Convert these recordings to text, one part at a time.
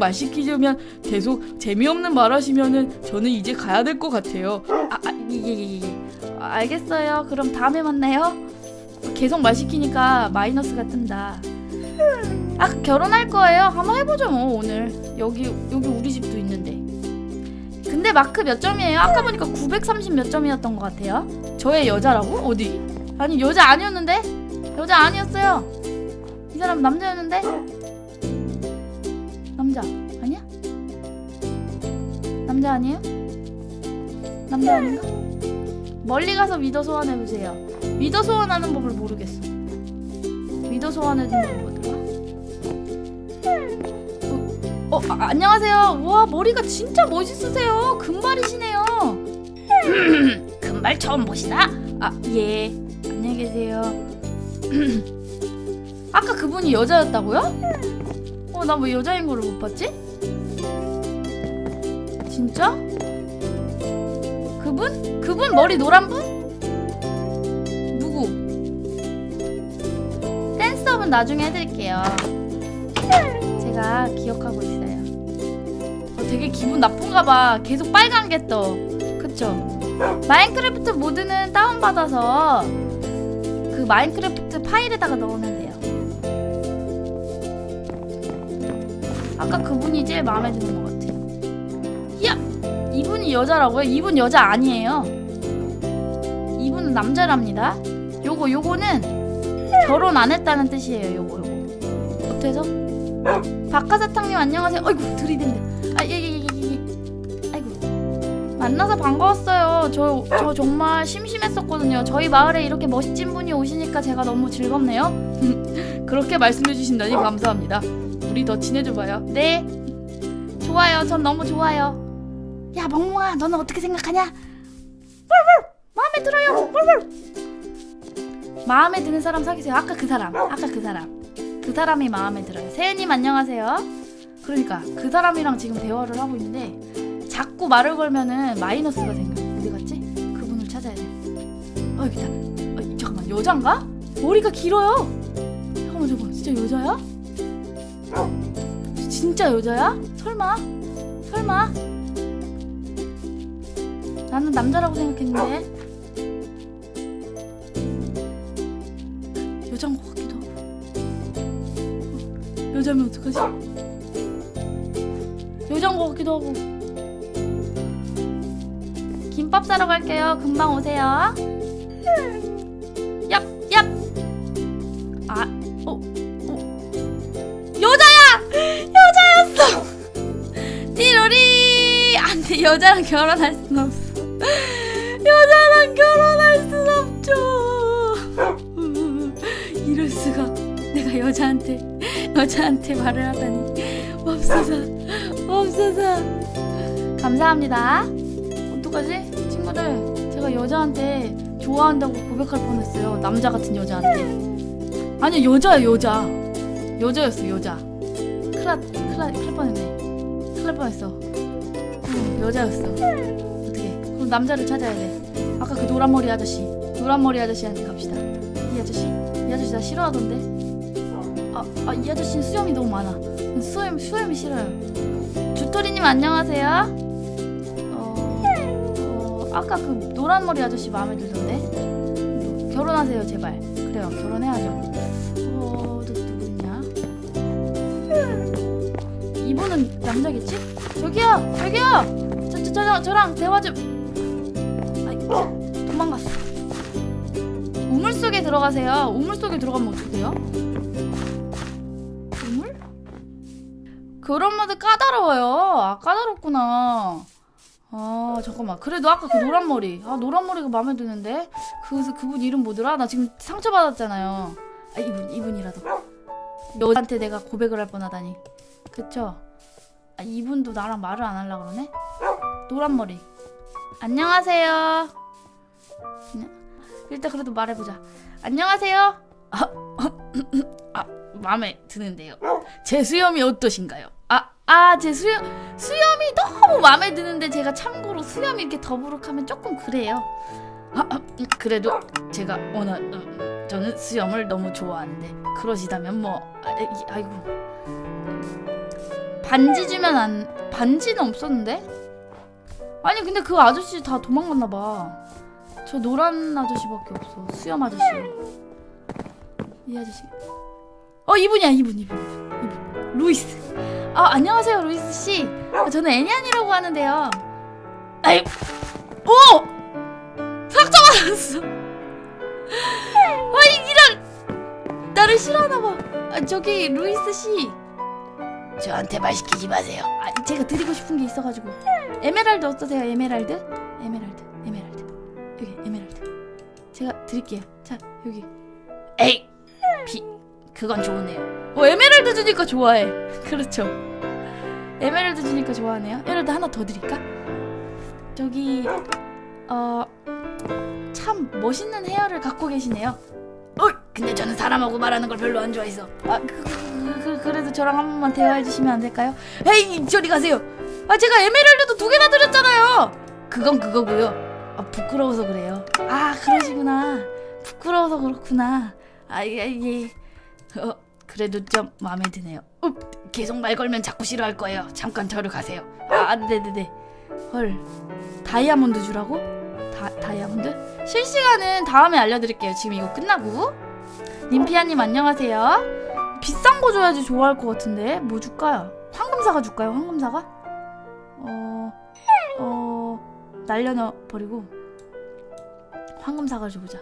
계속 말 시키려면 계속 재미없는 말 하시면은 저는 이제 가야 될 것 같아요. 아, 아, 예, 예, 예, 예. 아, 알겠어요. 그럼 다음에 만나요. 계속 말 시키니까 마이너스가 뜬다. 아, 결혼할 거예요. 한번 해보죠, 뭐, 오늘. 여기, 여기 우리 집도 있는데. 근데 마크 몇 점이에요? 아까 보니까 930 몇 점이었던 것 같아요. 저의 여자라고? 어디? 아니, 여자 아니었는데? 여자 아니었어요. 이 사람 남자였는데? 남자 아니야? 남자 아니에요? 남자 아닌가? 멀리 가서 미더 소환해 보세요. 미더 소환하는 법을 모르겠어. 미더 소환하는 법이 뭐더라? 어, 어 아, 안녕하세요. 와 머리가 진짜 멋있으세요. 금발이시네요. 금발 처음 보시나? 아 예. 안녕히 계세요. 아까 그분이 여자였다고요? 어, 나 왜 여자인 거를 못 봤지? 진짜? 그분? 그분 머리 노란 분? 누구? 댄스업은 나중에 해드릴게요. 제가 기억하고 있어요. 어, 되게 기분 나쁜가 봐. 계속 빨간 게 떠. 그쵸? 마인크래프트 모드는 다운받아서 그 마인크래프트 파일에다가 넣으면 아까 그분이 제일 마음에 드는 것 같아. 야! 이분이 여자라고요? 이분 여자 아니에요. 이분은 남자랍니다. 요거 요거는 결혼 안 했다는 뜻이에요. 요거 요거. 어때서? 박하사탕님 안녕하세요. 아이고 들이댄다. 아 예예예 예, 예, 예. 아이고 만나서 반가웠어요. 저 저 정말 심심했었거든요. 저희 마을에 이렇게 멋진 분이 오시니까 제가 너무 즐겁네요. 그렇게 말씀해 주신다니 감사합니다. 우리 더 친해져 봐요. 네. 좋아요. 전 너무 좋아요. 야, 멍멍아, 너는 어떻게 생각하냐? 왈왈! 마음에 들어요. 왈왈! 마음에 드는 사람 사귀세요. 아까 그 사람. 아까 그 사람. 그 사람이 마음에 들어요. 세연님 안녕하세요. 그러니까 그 사람이랑 지금 대화를 하고 있는데 자꾸 말을 걸면은 마이너스가 생겨. 어디 갔지? 그분을 찾아야 돼. 어 여기다. 어, 잠깐만 여잔가? 머리가 길어요. 잠깐만 잠깐만 진짜 여자야? 진짜 여자야? 설마? 설마? 나는 남자라고 생각했는데 여자인 것 같기도 하고 어, 여자면 어떡하지? 여자인 것 같기도 하고 김밥 사러 갈게요 금방 오세요 여자랑 결혼할 순 없어. 여자랑 결혼할 순 없죠. 이럴 수가. 내가 여자한테, 여자한테 말을 하다니. 맙소사, 맙소사. 감사합니다. 어떡하지? 친구들, 제가 여자한테 좋아한다고 고백할 뻔했어요. 남자 같은 여자한테. 아니, 여자야, 여자. 여자였어, 여자. 큰일, 났- 큰일 뻔했네. 날 뻔했어. 응, 여자였어. 어떻게? 그럼 남자를 찾아야 돼. 아까 그 노란 머리 아저씨, 노란 머리 아저씨한테 갑시다. 이 아저씨, 이 아저씨 나 싫어하던데. 아, 아, 이 아저씨는 수염이 너무 많아. 수염, 수염이 싫어요. 주토리님 안녕하세요. 어, 어, 아까 그 노란 머리 아저씨 마음에 들던데. 결혼하세요, 제발. 그래요, 결혼해야죠. 어, 또 누구 있냐? 이분은 남자겠지? 저기요, 저기요. 저, 저, 저, 저랑 대화 좀. 아이, 도망갔어. 우물 속에 들어가세요. 우물 속에 들어가면 어떻게 돼요? 우물? 그런 모드 까다로워요. 아, 까다롭구나. 아, 잠깐만. 그래도 아까 그 노란 머리. 아, 노란 머리가 마음에 드는데. 그, 그분 이름 뭐더라? 나 지금 상처 받았잖아요. 아, 이분, 이분이라도. 여자한테 내가 고백을 할 뻔하다니. 그쵸? 아, 이분도 나랑 말을 안 하려고 그러네? 노란 머리. 안녕하세요. 안녕- 일단 그래도 말해보자. 안녕하세요. 아, 아, 마음에 드는데요. 제 수염이 어떠신가요? 아, 아, 제 수염, 수염이 너무 마음에 드는데 제가 참고로 수염이 이렇게 더부룩하면 조금 그래요. 아, 아, 음, 그래도 제가 오늘 음, 저는 수염을 너무 좋아하는데 그러시다면 뭐 아, 이- 아이고 반지 주면 안 반지는 없었는데? 아니 근데 그 아저씨 다 도망갔나 봐. 저 노란 아저씨밖에 없어. 수염 아저씨. 이 아저씨. 어 이분이야 이분 이분 이분. 루이스. 아 안녕하세요 루이스 씨. 아, 저는 애니안이라고 하는데요. 아이 오 상처 받았어. 아이 이런 나를 싫어하나 봐. 아, 저기 루이스 씨. 저한테 말 시키지 마세요. 아, 제가 드리고 싶은 게 있어가지고. 에메랄드 어떠세요? 에메랄드? 에메랄드, 에메랄드. 여기 에메랄드. 제가 드릴게요. 자 여기. 에이, 비. 그건 좋으네요. 어 에메랄드 주니까 좋아해. 그렇죠. 에메랄드 주니까 좋아하네요. 에메랄드 하나 더 드릴까? 저기 어. 참 멋있는 헤어를 갖고 계시네요. 어, 근데 저는 사람하고 말하는 걸 별로 안 좋아해서. 아, 그, 그, 그, 그 래도 저랑 한 번만 대화해 주시면 안 될까요? 에이, 저리 가세요. 아, 제가 에메랄드도 두 개나 드렸잖아요. 그건 그거고요. 아, 부끄러워서 그래요. 아, 그러시구나. 부끄러워서 그렇구나. 아, 예, 예. 어, 그래도 좀 마음에 드네요. 어, 계속 말 걸면 자꾸 싫어할 거예요. 잠깐 저를 가세요. 아, 네네네. 헐, 다이아몬드 주라고? 다, 다이아몬드? 실시간은 다음에 알려드릴게요. 지금 이거 끝나고. 님피아님 안녕하세요. 비싼 거 줘야지 좋아할 것 같은데 뭐 줄까요? 황금사가 줄까요? 황금사가? 어, 어 날려놔 버리고 황금사가 줘보자.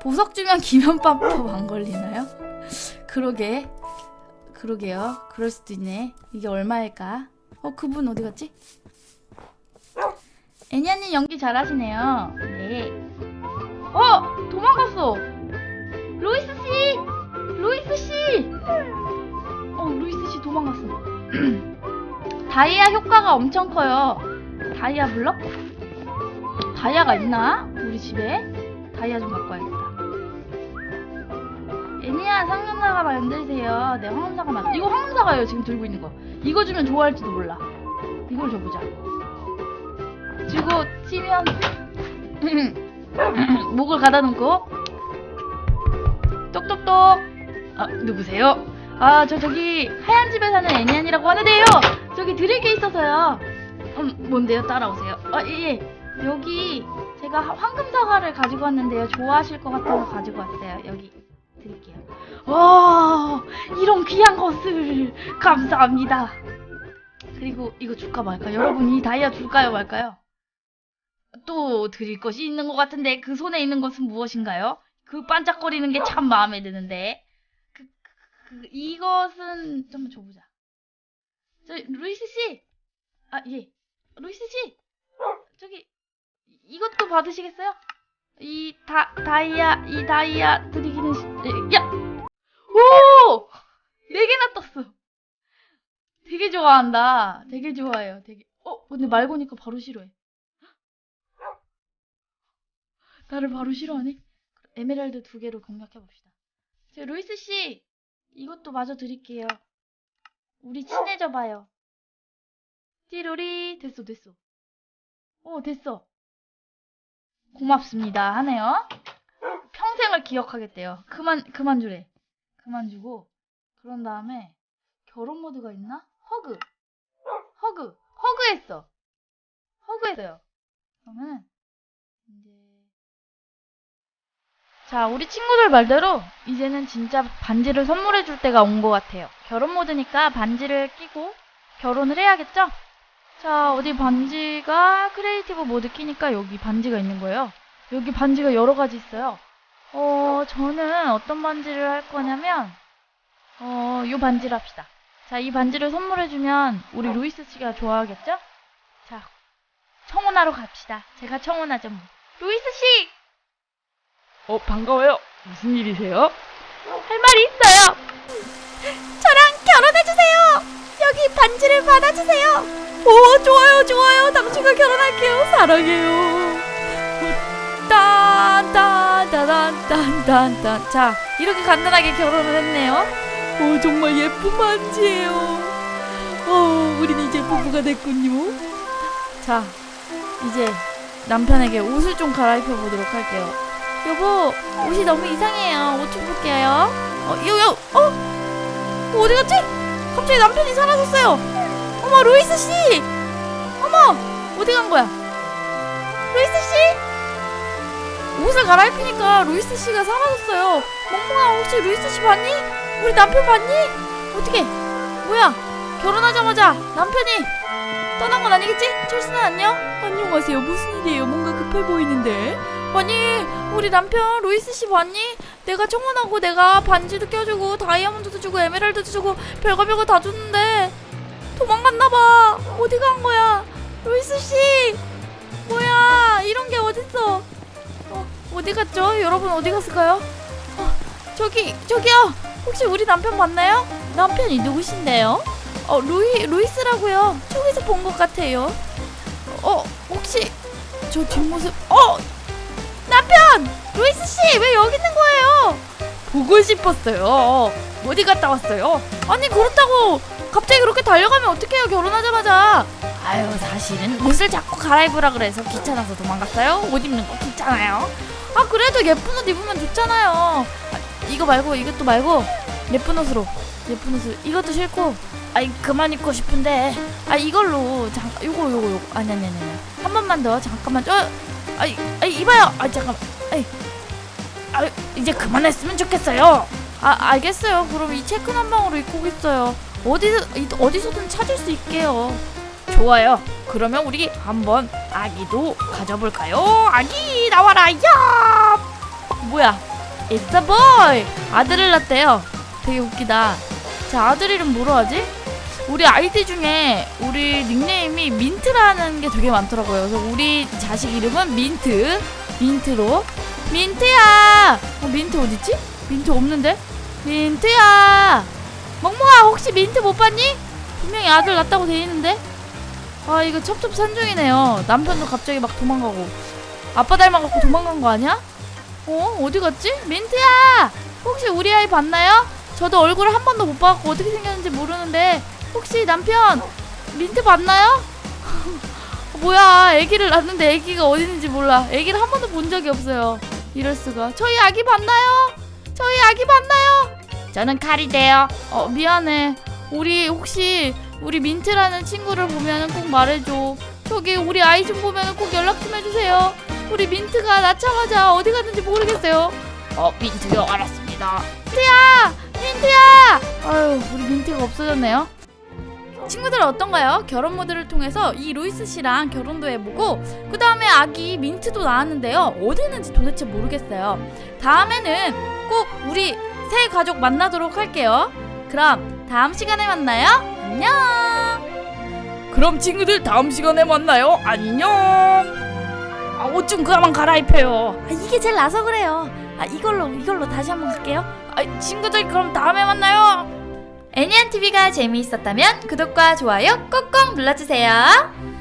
보석 주면 기면밥법 안 걸리나요? 그러게, 그러게요. 그럴 수도 있네. 이게 얼마일까? 어 그분 어디 갔지? 애니아님 연기 잘하시네요. 네. 어 도망갔어. 루이스 씨, 루이스 씨. 어 루이스 씨 도망갔어. 다이아 효과가 엄청 커요. 다이아 블럭? 다이아가 있나? 우리 집에 다이아 좀 갖고 와야겠다. 애니아 상념사과 만들세요. 네 황금사과 만. 이거 황금사과예요 지금 들고 있는 거. 이거 주면 좋아할지도 몰라. 이걸 줘보자. 주고 치면 목을 가다 놓고 똑똑똑 아 누구세요? 아 저 저기 하얀 집에 사는 애니안이라고 하는데요 저기 드릴 게 있어서요. 음 뭔데요? 따라오세요. 아예 예. 여기 제가 하- 황금 사과를 가지고 왔는데요. 좋아하실 것 같아서 가지고 왔어요. 여기 드릴게요. 와 이런 귀한 것을. 감사합니다. 그리고 이거 줄까 말까 여러분 이 다이아 줄까요 말까요? 또 드릴 것이 있는 것 같은데 그 손에 있는 것은 무엇인가요? 그 반짝거리는 게 참 마음에 드는데. 그, 그, 그 이것은 좀 줘보자. 저 루이스 씨, 아 예, 루이스 씨, 저기 이- 이것도 받으시겠어요? 이 다 다이아 이 다이아 드리기는 시, 예, 야, 오, 네 개나 떴어. 되게 좋아한다. 되게 좋아해요. 되게. 어, 근데 말 거니까 바로 싫어해. 나를 바로 싫어하네? 에메랄드 두 개로 공략해봅시다. 저 루이스 씨, 이것도 마저 드릴게요. 우리 친해져 봐요. 띠로리, 됐어, 됐어. 어, 됐어. 고맙습니다. 하네요. 평생을 기억하겠대요. 그만, 그만 주래. 그만 주고. 그런 다음에, 결혼 모드가 있나? 허그. 허그. 허그했어. 허그했어요. 그러면, 이제, 자, 우리 친구들 말대로 이제는 진짜 반지를 선물해 줄 때가 온 것 같아요. 결혼 모드니까 반지를 끼고 결혼을 해야겠죠? 자, 어디 반지가 크리에이티브 모드 끼니까 여기 반지가 있는 거예요. 여기 반지가 여러 가지 있어요. 어, 저는 어떤 반지를 할 거냐면, 어, 요 반지를 합시다. 자, 이 반지를 선물해 주면 우리 루이스 씨가 좋아하겠죠? 자, 청혼하러 갑시다. 제가 청혼하죠, 뭐. 루이스 씨! 어, 반가워요. 무슨 일이세요? 할 말이 있어요. 저랑 결혼해주세요. 여기 반지를 받아주세요. 오, 좋아요, 좋아요. 당신과 결혼할게요. 사랑해요. 딴딴딴딴딴딴. 자, 이렇게 간단하게 결혼을 했네요. 오, 정말 예쁜 반지예요. 어, 우린 이제 부부가 됐군요. 자, 이제 남편에게 옷을 좀 갈아입혀 보도록 할게요. 여보, 옷이 너무 이상해요. 옷 좀 볼게요. 어, 요, 요, 어? 어디 갔지? 갑자기 남편이 사라졌어요. 어머 루이스 씨. 어머 어디 간 거야? 루이스 씨. 옷을 갈아입히니까 루이스 씨가 사라졌어요. 멍멍아 혹시 루이스 씨 봤니? 우리 남편 봤니? 어떻게? 뭐야? 결혼하자마자 남편이 떠난 건 아니겠지? 철순아 안녕? 안녕하세요. 무슨 일이에요? 뭔가 급해 보이는데. 아니 우리 남편 루이스 씨 봤니? 내가 청혼하고 내가 반지도 껴주고 다이아몬드도 주고 에메랄드도 주고 별거 별거 다 줬는데 도망갔나 봐. 어디 간 거야? 루이스 씨. 뭐야? 이런 게 어딨어? 어, 어디 갔죠? 여러분 어디 갔을까요? 어, 저기 저기요. 혹시 우리 남편 맞나요? 남편이 누구신데요? 어 루이 루이스라고요. 저기서 본 것 같아요. 어 혹시 저 뒷모습 어 남편 루이스 씨 왜 여기 있는 거예요? 보고 싶었어요. 어디 갔다 왔어요? 아니 그렇다고 갑자기 그렇게 달려가면 어떡해요 결혼하자마자? 아유 사실은 옷을 자꾸 갈아입으라 그래서 귀찮아서 도망갔어요. 옷 입는 거 귀찮아요. 아 그래도 예쁜 옷 입으면 좋잖아요. 아, 이거 말고 이것도 말고. 예쁜 옷으로. 예쁜 옷을. 이것도 싫고. 아이 그만 입고 싶은데. 아 이걸로 잠깐 요거 요거 요거. 아니 아니 아니. 한 번만 더. 잠깐만. 어 아이 아이 이봐요. 아 잠깐 아이 아 이제 그만했으면 좋겠어요. 아 알겠어요. 그럼 이 체크 한 방으로 입고 오겠어요. 어디서 이- 어디서든 찾을 수 있게요. 좋아요. 그러면 우리 한번 아기도 가져볼까요? 아기 나와라. 야! 뭐야? It's a boy. 아들을 낳았대요. 되게 웃기다. 자 아들 이름 뭐로 하지? 우리 아이디 중에 우리 닉네임이 민트라는 게 되게 많더라고요. 그래서 우리 자식 이름은 민트. 민트로. 민트야! 어, 민트 어딨지? 민트 없는데? 민트야! 멍멍아, 혹시 민트 못 봤니? 분명히 아들 낳았다고 돼 있는데? 아, 이거 첩첩산중이네요. 남편도 갑자기 막 도망가고. 아빠 닮아갖고 도망간 거 아니야? 어? 어디 갔지? 민트야! 혹시 우리 아이 봤나요? 저도 얼굴을 한 번도 못 봐갖고 어떻게 생겼는지 모르는데 혹시 남편 민트 봤나요? 뭐야 아기를 낳았는데 아기가 어디 있는지 몰라. 아기를 한 번도 본 적이 없어요. 이럴 수가. 저희 아기 봤나요? 저희 아기 봤나요? 저는 칼이 돼요. 어 미안해. 우리 혹시 우리 민트라는 친구를 보면 꼭 말해줘. 저기 우리 아이 좀 보면 꼭 연락 좀 해주세요. 우리 민트가 낳자마자 어디 갔는지 모르겠어요. 어 민트요. 알았습니다. 민트야! 민트야! 아유 우리 민트가 없어졌네요 친구들 어떤가요? 결혼 모드를 통해서 이 루이스 씨랑 결혼도 해보고 그 다음에 아기 민트도 나왔는데요. 어디 있는지 도대체 모르겠어요. 다음에는 꼭 우리 새 가족 만나도록 할게요. 그럼 다음 시간에 만나요. 안녕! 그럼 친구들 다음 시간에 만나요. 안녕! 아, 옷 좀 그만 갈아입혀요. 아, 이게 제일 나서 그래요. 아 이걸로 이걸로 다시 한번 갈게요. 아, 친구들 그럼 다음에 만나요 애니안 TV가 재미있었다면 구독과 좋아요 꼭꼭 눌러주세요.